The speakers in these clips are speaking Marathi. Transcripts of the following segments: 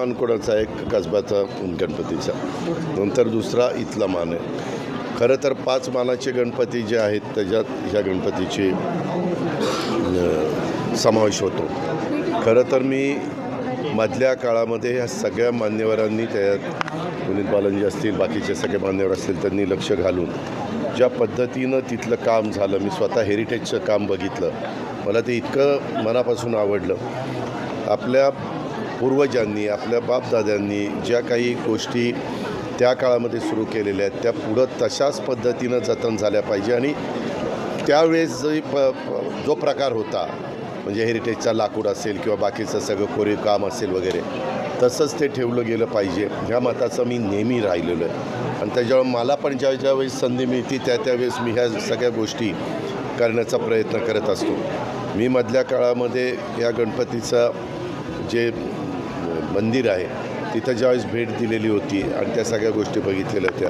मानकोडाचा एक कसबाचा गणपतीचा. नंतर दुसरा इथला मान आहे. खरं तर पाच मानाचे गणपती जे आहेत त्याच्यात ह्या गणपतीचे समावेश होतो. खरं तर मी मधल्या काळामध्ये ह्या सगळ्या मान्यवरांनी त्यात पुनीत बालनजी असतील बाकीचे सगळे मान्यवर असतील त्यांनी लक्ष घालून ज्या पद्धतीनं तिथलं काम झालं मी स्वतः हेरिटेजचं काम बघितलं. मला ते इतकं मनापासून आवडलं. आपल्या पूर्वजांनी आपल्या बापदाद्यांनी ज्या काही गोष्टी त्या काळामध्ये सुरू केलेल्या आहेत त्या पुढं तशाच पद्धतीनं जतन झाल्या पाहिजे आणि त्यावेळेस जो प जो प्रकार होता म्हणजे हेरिटेजचा लाकूड असेल किंवा बाकीचं सगळं कोरीव काम असेल वगैरे तसंच ते ठेवलं गेलं पाहिजे. ह्या मताचं मी नेहमी राहिलेलो आहे. आणि त्याच्यामुळे मला पण ज्या ज्यावेळेस संधी मिळते त्या त्यावेळेस मी ह्या सगळ्या गोष्टी करण्याचा प्रयत्न करत असतो. मी मधल्या काळामध्ये या गणपतीचा जे मंदिर आहे. तिथं ज्यावेळेस भेट दिलेली होती आणि त्या सगळ्या गोष्टी बघितलेल्या होत्या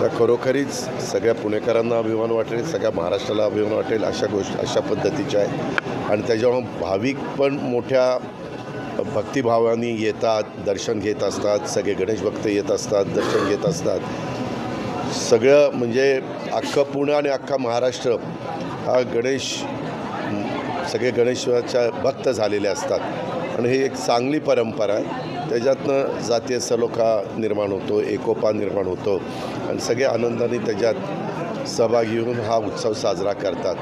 त्या खरोखरीच सगळ्या पुणेकरांना अभिमान वाटेल सगळ्या महाराष्ट्राला अभिमान वाटेल अशा गोष्ट अशा पद्धतीच्या आहेत. आणि त्याच्यामुळं भाविक पण मोठ्या भक्तिभावाने येतात दर्शन घेत असतात सगळे गणेश भक्त येत असतात दर्शन घेत असतात. सगळं म्हणजे अख्खं पुणे आणि अख्खा महाराष्ट्र हा गणेश सगळे गणेशाच्या भक्त झालेले असतात. आणि ही एक चांगली परंपरा आहे. त्याच्यातनं जातीय सलोखा निर्माण होतो एकोपा निर्माण होतो. आणि सगळे आनंदाने त्याच्यात सहभागी होऊन हा उत्सव साजरा करतात.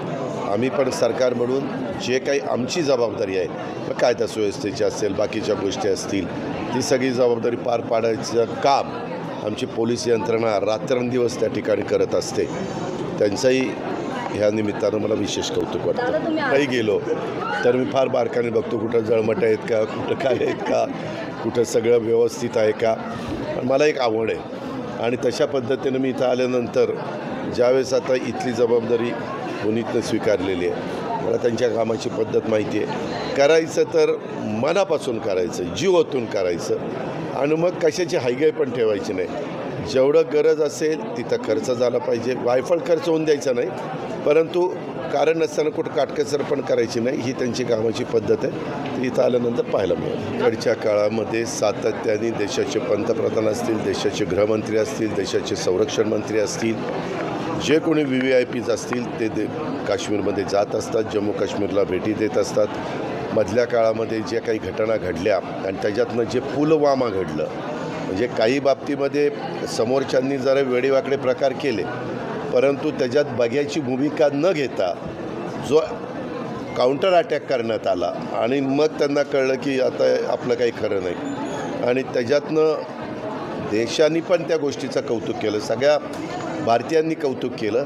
आम्ही पण सरकार म्हणून जे काही आमची जबाबदारी आहे मग कायदा सुव्यवस्थेची असेल बाकीच्या गोष्टी असतील ती सगळी जबाबदारी पार पाडायचं काम आमची पोलीस यंत्रणा रात्रंदिवस त्या ठिकाणी करत असते. त्यांचंही ह्या निमित्तानं मला विशेष कौतुक वाटतं. काही गेलो तर मी फार बारकाने बघतो कुठं जळमट आहेत का कुठं काय आहेत का कुठं सगळं व्यवस्थित आहे का. पण मला एक आवड आहे. आणि तशा पद्धतीनं मी इथं आल्यानंतर ज्यावेळेस आता इथली जबाबदारी पुनीतनं स्वीकारलेली आहे मला त्यांच्या कामाची पद्धत माहिती आहे. करायचं तर मनापासून करायचं जीव ओतून करायचं. आणि मग कशाची हायगाय पण ठेवायची नाही. जेवढं गरज असेल तिथं खर्च झाला पाहिजे. वायफळ खर्च होऊन द्यायचा नाही. परंतु कारण नसताना कुठं काटकसर पण करायची नाही ही त्यांची कामाची पद्धत आहे. ती इथं आल्यानंतर पाहायला मिळेल. कडच्या काळामध्ये सातत्याने देशाचे पंतप्रधान असतील देशाचे गृहमंत्री असतील देशाचे संरक्षण मंत्री असतील जे कोणी व्ही व्ही आय पीज असतील ते दे काश्मीरमध्ये जात असतात जम्मू काश्मीरला भेटी देत असतात. मधल्या काळामध्ये ज्या काही घटना घडल्या आणि त्याच्यातनं जे पुलवामा घडलं म्हणजे काही बाबतीमध्ये समोरच्यांनी जरा वेडेवाकडे प्रकार केले परंतु त्याच्यात बघ्याची भूमिका न घेता जो काउंटर अटॅक करण्यात आला. आणि मग त्यांना कळलं की आता आपलं काही खरं नाही. आणि त्याच्यातनं देशांनी पण त्या गोष्टीचं कौतुक केलं. सगळ्या भारतीयांनी कौतुक केलं.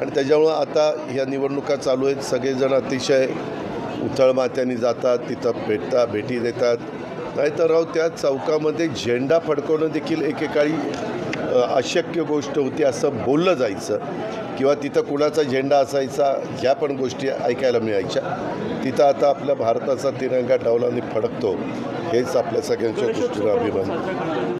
आणि त्याच्यामुळं आता ह्या निवडणुका चालू आहेत. सगळेजण अतिशय उथळमात्याने जातात तिथं भेटतात भेटी देतात. नाहीतर राव त्या चौकामध्ये झेंडा फडकवणं देखील एकेकाळी अशक्य गोष्ट होती असं बोललं जायचं. किंवा तिथं कुणाचा झेंडा असायचा ह्या पण गोष्टी ऐकायला मिळायच्या. तिथं आता आपल्या भारताचा तिरंगा डौलाने फडकतो हेच आपल्या सगळ्यांच्या दृष्टीनं अभिमान.